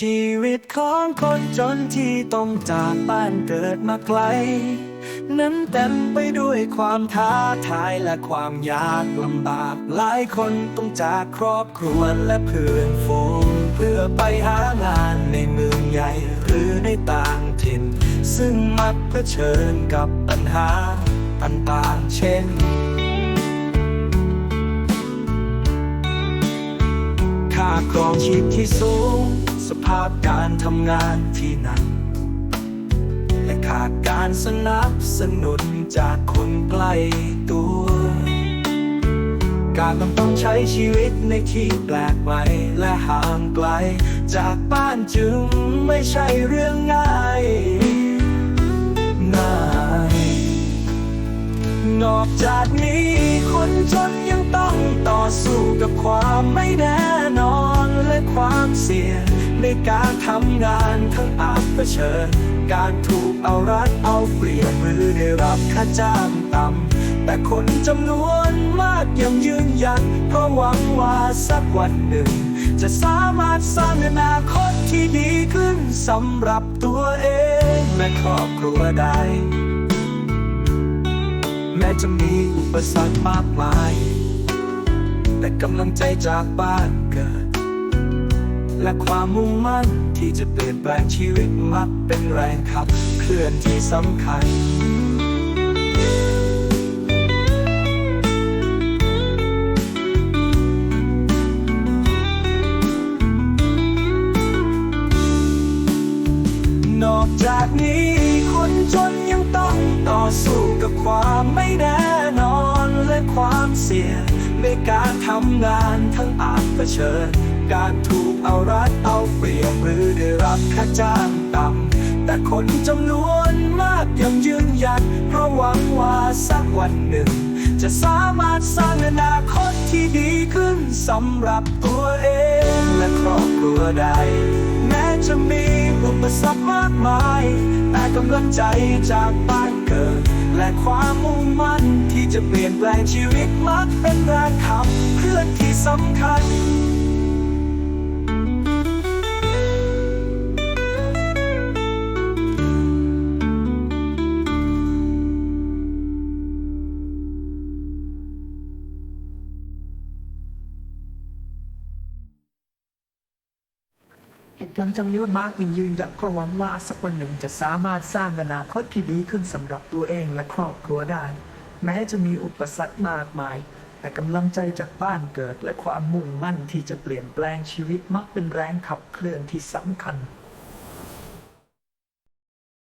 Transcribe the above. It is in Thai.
ชีวิตของคนจนที่ต้องจากบ้านเกิดมาไกล นั้นเต็มไปด้วยความท้าทายและความยากลำบาก หลายคนต้องจากครอบครัวและเพื่อนฝูงเพื่อไปหางานในเมืองใหญ่หรือในต่างถิ่น ซึ่งมักเผชิญกับปัญหาต่างๆเช่นค่าครองชีพที่สูง ภาพการทำงานที่หนักและขาดการสนับสนุนจากคนใกล้ตัว การต้องต้องใช้ชีวิตในที่แปลกใหม่และห่างไกล จากบ้านจึงไม่ใช่เรื่องง่ายง่ายนอกจากนี้คนจนยังต้องต่อสู้กับความไม่แน่ ความเสี่ยงในการทำงานทั้งอาจเผชิญ การถูกเอารัดเอาเปรียบหรือได้รับค่าจ้างต่ำแต่คนจำนวนมากยังยืนยัน เพราะหวังว่าสักวันหนึ่ง จะสามารถสร้างอนาคตที่ดีขึ้นสำหรับตัวเองและครอบครัวได้แม้จะมีอุปสรรคมากมาย แต่กำลังใจจากบ้านเกิด และความมุ่งมั่น ที่จะเปลี่ยนแปลงชีวิตมักเป็นแรงขับ เคลื่อนที่สำคัญนอกจากนี้คนจนยังต้องต่อสู้กับความไม่แน่นอนและความเสี่ยงในการทำงานทั้งอาจเผชิญ การถูกเอารัดเอาเปรียบหรือได้รับค่าจ้างต่ำแต่คนจำนวนมากยังยืนยันเพราะหวังว่าสักวันหนึ่ง จะสามารถสร้างอนาคตที่ดีขึ้นสำหรับตัวเองและครอบครัวได้แม้จะมีอุปสรรคมากมาย แต่กำลังใจจากบ้านเกิด และความมุ่งมั่นที่จะเปลี่ยนแปลงชีวิตมักเป็นแรงขับเคลื่อนที่สำคัญ หลังจากนี้มาร์กยังยืนยันก็หวังว่าสักวันหนึ่งจะสามารถสร้างอนาคตที่ดีขึ้นสำหรับตัวเองและครอบครัวได้ แม้จะมีอุปสรรคมากมาย แต่กำลังใจจากบ้านเกิดและความมุ่งมั่นที่จะเปลี่ยนแปลงชีวิตมักเป็นแรงขับเคลื่อนที่สำคัญ